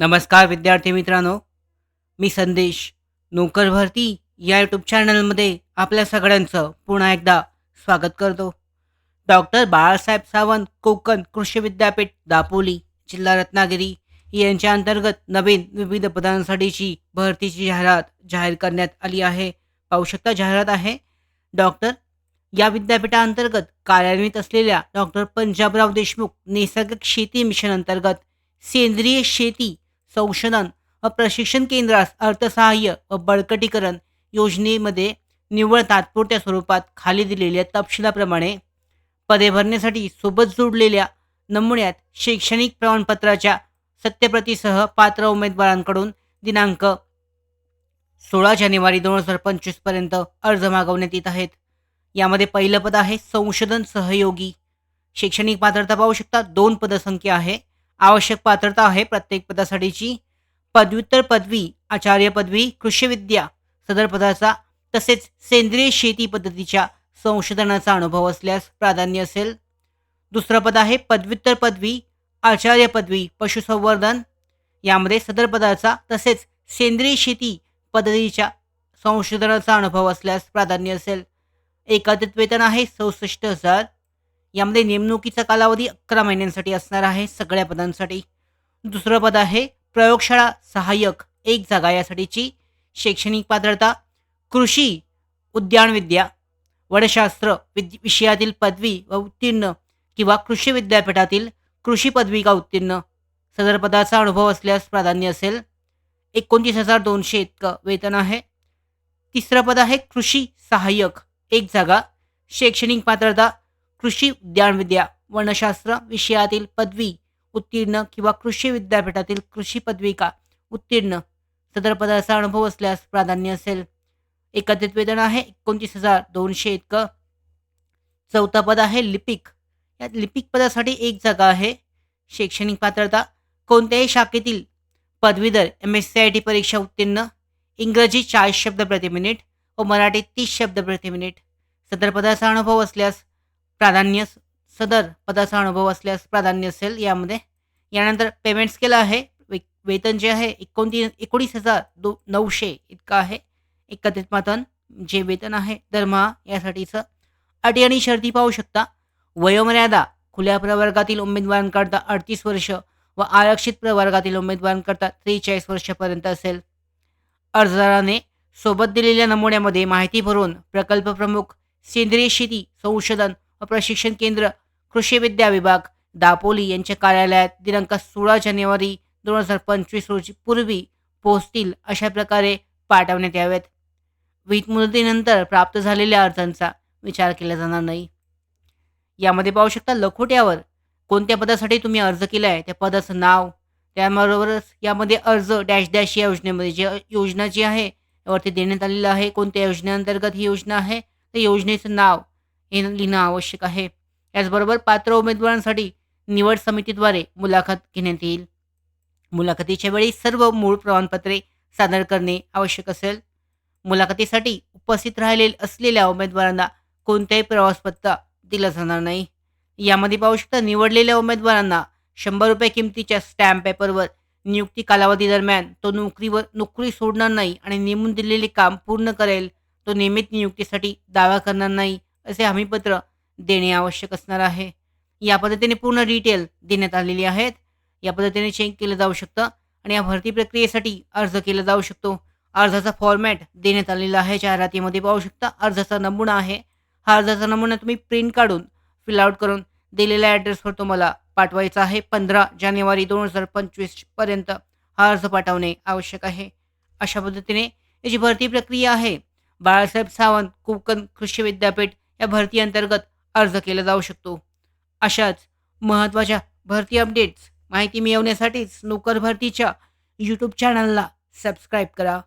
नमस्कार विद्यार्थी मित्रांनो. मी संदेश. नोकर भरती या यूट्यूब चॅनलमध्ये आपल्या सगळ्यांचं पुन्हा एकदा स्वागत करतो. डॉक्टर बाळासाहेब सावंत कोकण कृषी विद्यापीठ दापोली जिल्हा रत्नागिरी यांच्या अंतर्गत नवीन विविध पदांसाठीची भरतीची जाहिरात जाहीर करण्यात आली आहे. पाहू शकता जाहिरात आहे. डॉक्टर या विद्यापीठाअंतर्गत कार्यान्वित असलेल्या डॉक्टर पंजाबराव देशमुख नैसर्गिक शेती मिशन अंतर्गत सेंद्रिय शेती संशोधन व प्रशिक्षण केंद्रास अर्थसहाय्य व बळकटीकरण योजनेमध्ये निव्वळ तात्पुरत्या स्वरूपात खाली दिलेल्या तपशिलाप्रमाणे पदे भरण्यासाठी सोबत जोडलेल्या नमुन्यात शैक्षणिक प्रमाणपत्राच्या सत्यप्रतीसह पात्र उमेदवारांकडून दिनांक सोळा जानेवारी दोन हजार पंचवीसपर्यंत अर्ज मागवण्यात येत आहेत. यामध्ये पहिलं पद आहे संशोधन सहयोगी. शैक्षणिक पात्रता पाहू शकता. दोन पदसंख्या आहे. आवश्यक पात्रता आहे प्रत्येक पदासाठीची. पदव्युत्तर पदवी आचार्य पदवी कृषीविद्या सदर पदाचा तसेच सेंद्रिय शेती पद्धतीच्या संशोधनाचा अनुभव असल्यास प्राधान्य असेल. दुसरं पद आहे पदव्युत्तर पदवी आचार्य पदवी पशुसंवर्धन. यामध्ये सदर पदाचा तसेच सेंद्रिय शेती पद्धतीच्या संशोधनाचा अनुभव असल्यास प्राधान्य असेल. एकत्रित वेतन आहे चौसष्ट हजार. यामध्ये नेमणुकीचा कालावधी अकरा महिन्यांसाठी असणार आहे सगळ्या पदांसाठी. दुसरं पद आहे प्रयोगशाळा सहाय्यक एक जागा यासाठीची शैक्षणिक पात्रता. कृषी उद्यानविद्या वडशास्त्र विद विषयातील पदवी व उत्तीर्ण किंवा कृषी विद्यापीठातील कृषी पदविका उत्तीर्ण. सदर पदाचा अनुभव असल्यास प्राधान्य असेल. एकोणतीस हजार दोनशे इतकं वेतन आहे. तिसरं पद आहे कृषी सहाय्यक एक जागा. शैक्षणिक पात्रता कृषी उद्यानविद्या वनशास्त्र विषयातील पदवी उत्तीर्ण किंवा कृषी विद्यापीठातील कृषी पदविका उत्तीर्ण? सदर पदाचा अनुभव असल्यास प्राधान्य असेल. एकत्रित वेतन आहे एकोणतीस हजार दोनशे इतकं. चौथा पद आहे लिपिक. या लिपिक पदासाठी एक जागा आहे. शैक्षणिक पात्रता कोणत्याही शाखेतील पदवीधर M S C I T परीक्षा उत्तीर्ण. इंग्रजी चाळीस शब्द प्रति मिनिट व मराठी तीस शब्द प्रति मिनिट. सदर पदाचा अनुभव असल्यास प्राधान्य सदर पदाचा अनुभव असल्यास प्राधान्य असेल यामध्ये. यानंतर पेमेंट स्केल आहे. वे वेतन जे आहे एकोणतीस एकोणीस हजार दो नऊशे इतकं आहे. एकत्रित मातन जे वेतन आहे दरमहा यासाठीचं अटी आणि शर्ती पाहू शकता. वयोमर्यादा खुल्या प्रवर्गातील उमेदवारांकरता अडतीस वर्ष व आरक्षित प्रवर्गातील उमेदवारांकरता त्रेचाळीस वर्षापर्यंत असेल. अर्जदाराने सोबत दिलेल्या नमुन्यामध्ये माहिती भरून प्रकल्प प्रमुख सेंद्रिय शेती संशोधन प्रशिक्षण केंद्र कृषी विद्या विभाग दापोली यांच्या कार्यालयात दिनांक सोळा जानेवारी दोन हजार पंचवीस रोजी पूर्वी पोहोचतील अशा प्रकारे पाठवण्यात याव्यात वीज मुदतीनंतर प्राप्त झालेल्या अर्जांचा विचार केला जाणार नाही. यामध्ये पाहू शकता लखोट्यावर कोणत्या पदासाठी तुम्ही अर्ज केला आहे त्या पदाचं नाव त्याबरोबरच यामध्ये अर्ज डॅश डॅश या योजनेमध्ये जी योजना जी आहे यावरती देण्यात आलेलं आहे. कोणत्या योजनेअंतर्गत ही योजना आहे? त्या योजनेचं नाव हे लिहिणं आवश्यक आहे. याचबरोबर पात्र उमेदवारांसाठी निवड समितीद्वारे मुलाखत घेण्यात येईल. मुलाखतीच्या वेळी सर्व मूळ प्रमाणपत्रे सादर करणे आवश्यक असेल. मुलाखतीसाठी उपस्थित राहिले असलेल्या उमेदवारांना कोणत्याही प्रवासपत्ता दिला जाणार नाही. यामध्ये पाहू शकता निवडलेल्या उमेदवारांना शंभर रुपये किमतीच्या स्टॅम्प पेपरवर नियुक्ती कालावधी दरम्यान तो नोकरीवर नोकरी सोडणार नाही आणि नेमून दिलेले काम पूर्ण करेल तो नियमित नियुक्तीसाठी दावा करणार नाही. असे हमीपत्र देणे आवश्यक असणार आहे. या पद्धतीने पूर्ण डिटेल देण्यात आलेली आहेत. या पद्धतीने चेक केलं जाऊ शकतं आणि या भरती प्रक्रियेसाठी अर्ज केला जाऊ शकतो. अर्जाचा फॉर्मॅट देण्यात आलेला आहे. जाहिरातीमध्ये पाहू शकता अर्जाचा नमुना आहे. हा अर्जाचा नमुना तुम्ही प्रिंट काढून फिल आउट करून दिलेल्या ॲड्रेसवर तुम्हाला पाठवायचा आहे. पंधरा जानेवारी दोन हजार पंचवीसपर्यंत हा अर्ज पाठवणे आवश्यक आहे. अशा पद्धतीने याची भरती प्रक्रिया आहे बाळासाहेब सावंत कोकण कृषी विद्यापीठ या भरती अंतर्गत अर्ज केला जाऊ शकतो. अशाच महत्त्वाच्या भरती अपडेट्स माहिती मिळवण्यासाठीच नोकर भरतीच्या यूट्यूब चॅनलला सबस्क्राईब करा.